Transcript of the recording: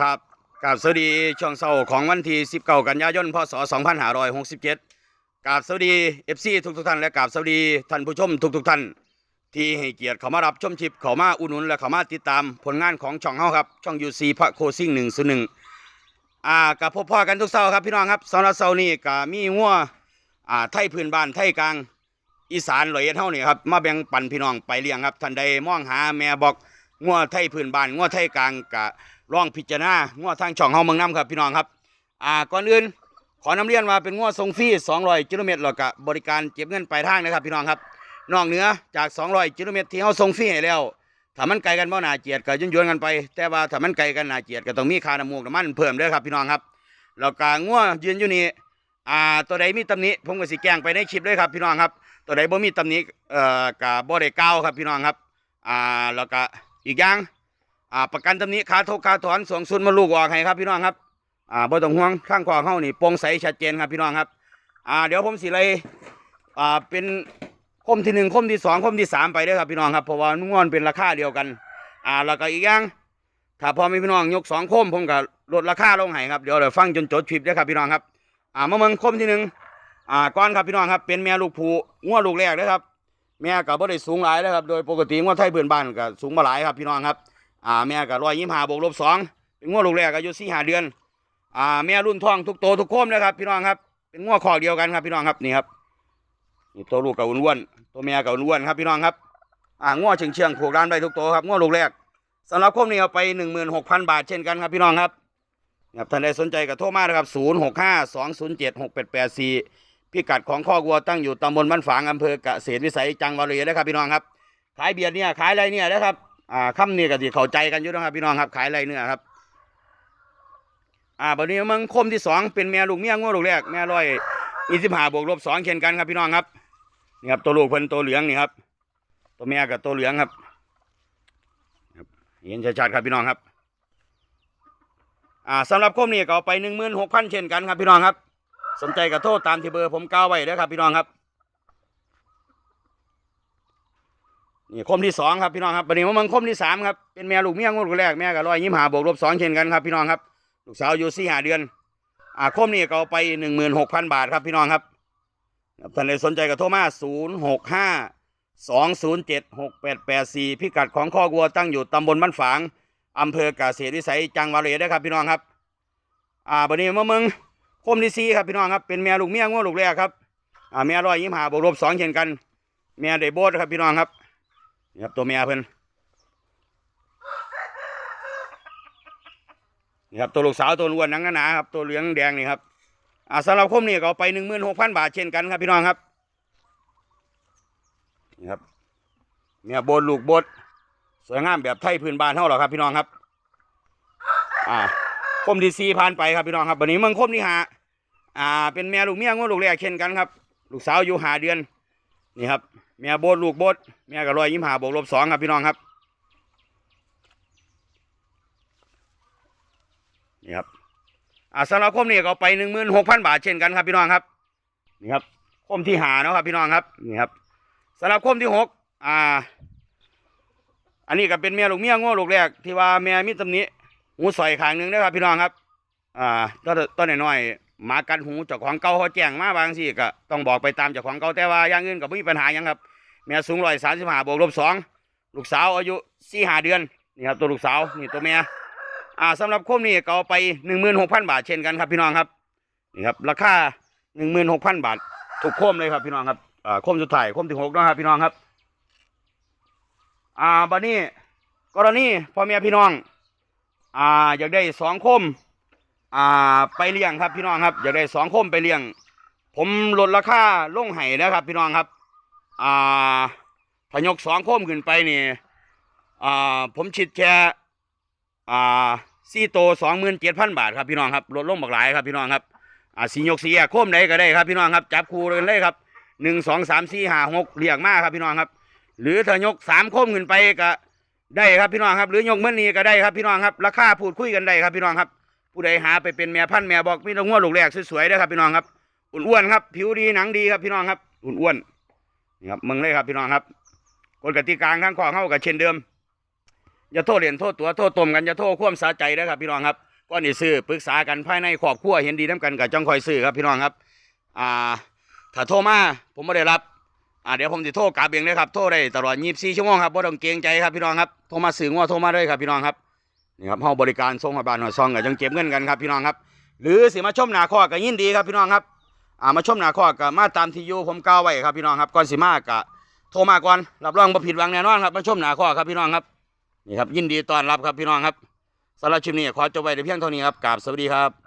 ครับกราบสวัสดีช่วงเช้าของวันที่ 19 กันยายน พศ 2567กราบสวัสดี FC ทุกทุกท่านและกราบสวัสดีท่านผู้ชมทุกทุกๆท่าน ที่ให้เกียรติเขามารับชมชิปเขามาอุดหนุนและเขามาติดตามผลงานของช่องเฮาครับ ช่องยูซีพระโคซิ่งหนึ่งศูนย์หนึ่งอ่ากับพบพ่อกันทุกเช้าครับพี่น้องครับสำหรับเช้านี้ก็มีงัวอ่าไทยพื้นบ้านไทยกลางอีสานลอยเอ็ดเฮานี่ครับมาแบ่งปันพี่น้องไปเลี้ยงครับท่านใดมองหาแม่บอกงัวไทยพื้นบ้านงัวไทยกลางกะ ลองพิจารณางัวทางช่องเฮาเมืองน้ำครับพี่น้องครับ อ่าก่อนอื่นขอนำเรียนว่าเป็นงัวทรงฟรี200กิโลเมตรแล้วก็บริการเก็บเงินปลายทางนะครับพี่น้องครับนอกเหนือจาก 200กิโลเมตรที่เฮาส่งฟรีให้แล้วถ้ามันไกลกันบ่น่าเจียดก็ยุ่นๆกันไป แต่ว่าถ้ามันไกลกันนาเจียดก็ต้องมีค่าน้ำมูกน้ำมันเพิ่มเด้อครับพี่น้องครับแล้วก็งัวยืนอยู่นี่อ่าตัวใดมีตำหนิผมก็สิแจ้งไปในคลิปเลยครับพี่น้องครับ ตัวใดบ่มีตำหนิเอ่อกับบ่ได้กล่าวครับพี่น้องครับอ่าแล้วก็อีกอย่าง อ่าประกันตำหนิค่าทกคาถอนสวงสุนมาลูกออกให้ครับพี่น้องครับอ่าบ่ต้องห่วงข้างขวางเฮานี่โปร่งใสชัดเจนครับพี่น้องครับอ่าเดี๋ยวผมสิเลยอ่าเป็นคมที่หนึ่งคมที่สองคมที่สามไปเด้อครับพี่น้องครับเพราะว่างอนเป็นราคาเดียวกันอ่าแล้วก็อีกอย่างถ้าพอมีพี่น้องยกสองคมผมก็ลดราคาลงให้ครับเดี๋ยวเดี๋ยวฟังจนจดคลิปเด้อครับพี่น้องครับอ่ามาเมืองคมที่หนึ่งอ่าก้อนครับพี่น้องครับเป็นแม่ลูกผูงัวลูกแรกนะครับ แม่กับบ่ได้สูงหลายนะครับ โดยปกติงัวไทยเพื่อนบ้านก็สูงมาหลายครับพี่น้องครับ อ่าแม่ก็ร้อยยี่ห้าบวกลบสองเป็นงัวลูกแรกอายุสี่ห้าเดือน อ่าแม่รุ่นทองทุกโตทุกโคมนะครับพี่น้องครับ เป็นงัวคอเดียวกันครับพี่น้องครับนี่ครับนี่ตัวลูกกับอ้วนๆตัวแม่กับอ้วนๆครับพี่น้องครับ อ่างัวเชียงเชียงๆผูกร้านได้ทุกโตครับงัวลูกแรกสำหรับโคมนี้เอาไปหนึ่งหมื่นหกพันบาทเช่นกันครับพี่น้องครับครับท่านใดสนใจก็โทรมานะครับศูนย์หกห้าสองศูนย์เจ็ดหกแปดแปดสี่พิกัดของข้อกวัวตั้งอยู่ตำบลบ้านฝางอำเภอเกษตรวิสัยจังหวัดเลยนะครับพี่น้องครับ ขายเบียร์เนี่ยขายอะไรเนี่ยนะครับ อ่าค่ำนี่ก็สิเข้าใจกันอยู่นะครับ พี่น้องครับขายอะไรเนี่ยครับ อ่าบัดนี้มึงคมที่สองเป็นแม่ลูกเมียงัวลูกแรกแม่ร้อยยี่สิบห้าบวกลบสองเช่นกันครับพี่น้องครับนี่ครับตัวลูกเพิ่นตัวเหลืองนี่ครับ ตัวแม่กับตัวเหลืองครับครับเห็นชัดๆครับพี่น้องครับ อ่าสำหรับคมนี้ก็เอาไปหนึ่งหมื่นหกพันเช่นกันครับพี่น้องครับ สนใจก็โทษตามที่เบอร์ผมกล่าวไว้เด้อครับพี่น้องครับ นี่คมที่สองครับพี่น้องครับวันนี้มันคมที่สามครับเป็นแม่ลูกเมียงูลูกแรกแม่กับร้อยยิ้มหาบวกลบสองเช่นกันครับพี่น้องครับลูกสาวอยู่สี่หาเดือนอ่าคมนี้ก็เอาไปหนึ่งหมื่นหกพันบาทครับพี่น้องครับท่านใดสนใจก็โทรมาศูนย์หกห้าสองศูนย์เจ็ดหกแปดแปดสี่พิกัดของข้อวัวตั้งอยู่ตำบลบ้านฝางอำเภอกเกษตรวิสัยจังหวัดเลยเด้ครับพี่น้องครับ อ่าวันนี้มาเมืองคมที่สี่ครับพี่น้องครับเป็นแม่ลูกเมียงัวลูกแรกครับอ่าแม่ร้อยยี่สิบห้าบวกลบสองเช่นกันแม่ได้โบสครับพี่น้องครับ นี่ครับตัวแม่เพิ่นนี่ครับตัวลูกสาวตัวล้วนนังหนาๆครับตัวเหลืองแดงนี่ครับอ่าสำหรับคมนี่ก็เอาไปหนึ่งหมื่นหกพันบาทเช่นกันครับพี่น้องครับนี่ครับแม่โบสลูกโบสสวยงามแบบไทยพื้นบ้านเท่าหรอครับ พี่น้องครับ อ่าคมที่สี่ผ่านไปครับพี่น้องครับวันนี้เมืองคมที่หาอ่าเป็นแม่ลูกเมียงูลูกแรกเช่นกันครับ ลูกสาวอยู่หาเดือน นี่ครับแม่โบดลูกโบดแม่กับรอยยิ้มหาบวกลบสองครับพี่น้องครับนี่ครับอ่าสำหรับคมนี้ก็เอาไปหนึ่งหมื่นหกพันบาทเช่นกันครับพี่น้องครับนี่ครับคมที่หาเนาะครับพี่น้องครับนี่ครับสำหรับคมที่หกอ่า อันนี้ก็เป็นแม่ลูกเมียงูลูกแรกที่ว่าแม่มีตำหนิหูใส่ขางหนึ่งนะครับพี่น้องครับ อ่าต้นต้นน้อยๆ หมากันหูเจ้าของเก่าเขาแจ้งมาบางสิก็ต้องบอกไปตามเจ้าของเก่าแต่ว่าอย่างอื่นก็ไม่มีปัญหาหยังครับแม่สูงร้อยสามสิบห้าบวกลบสองลูกสาวอายุสี่ห้าเดือนนี่ครับตัวลูกสาวนี่ตัวแม่อ่าสำหรับโคมนี่ก็เอาไปหนึ่งหมื่นหกพันบาทเช่นกันครับพี่น้องครับนี่ครับราคาหนึ่งหมื่นหกพันบาทถูกโคมเลยครับพี่น้องครับอ่าโคมสุดท้ายโคมที่หกนะครับพี่น้องครับอ่าบัดนี้กรณีพ่อแม่พี่น้องอ่าอยากได้สองคม อ่าไปเลี้ยงครับพี่น้องครับอยากได้สองคมไปเลี้ยง ผมลดราคาลงให้นะครับ พี่น้องครับอ่าถ้ายกสองคมขึ้นไปนี่อ่าผมชิดแค่อ่าสี่โตสองหมื่นเจ็ดพันบาทครับพี่น้องครับลดลงบักหลายครับพี่น้องครับอ่าสียกสีแยกโคมใดก็ได้ครับพี่น้องครับจับคู่เลยเลยครับหนึ่งสองสามสี่ห้าหกเรียกมากครับพี่น้องครับ หรือถ้ายกสามคมขึ้นไปก็ได้ครับพี่น้องครับ หรือยกเมื่อนี้ก็ได้ครับพี่น้องครับราคาพูดคุยกันได้ครับพี่น้องครับ ผู้ใดหาไปเป็นแม่พันธุ์แม่บอกมีแตงหัวลูกแรกสวยๆนะครับพี่น้องครับอ้วนๆครับ ผิวดีหนังดีครับพี่น้องครับอ้วนๆนี่ครับมึงเลยครับพี่น้องครับกฎกติกาข้างข้อเข้ากับเช่นเดิมอย่าโทษเหรียญโทษตัวโทษตมกันอย่าโทษควมสาใจนะครับพี่น้องครับก่อนสิซื้อปรึกษากันภายในครอบครัวเห็นดีนํกันก็จังคอยซื้อครับพี่น้องครับอ่าถ้าโทรมาผมบ่ได้รับอ่าเดี๋ยวผมสิโทรกลับเองเลยครับโทรได้ตลอด24ชั่วโมงครับบ่ต้องเกรงใจครับพี่น้องครับโทรมาซื้องัวโทรมาเลยครับพี่น้องครับ นี่ครับเฮาบริการส่งให้บ้านหอดซองก็จังเก็บเงินกันครับพี่น้องครับ หรือสิมาชมหน้าคอก็ยินดีครับพี่น้องครับอ่ามาชมหน้าคอก็มาตามที่อยู่ผมกล่าวไว้ครับพี่น้องครับก่อนสิมาก็โทรมาก่อนรับรองบ่ผิดหวังแน่นอนครับมาชมหน้าคอครับพี่น้องครับนี่ครับยินดีต้อนรับครับพี่น้องครับสำหรับชิมนี้ขอจบไว้แต่เพียงเท่านี้ครับกราบสวัสดีครับ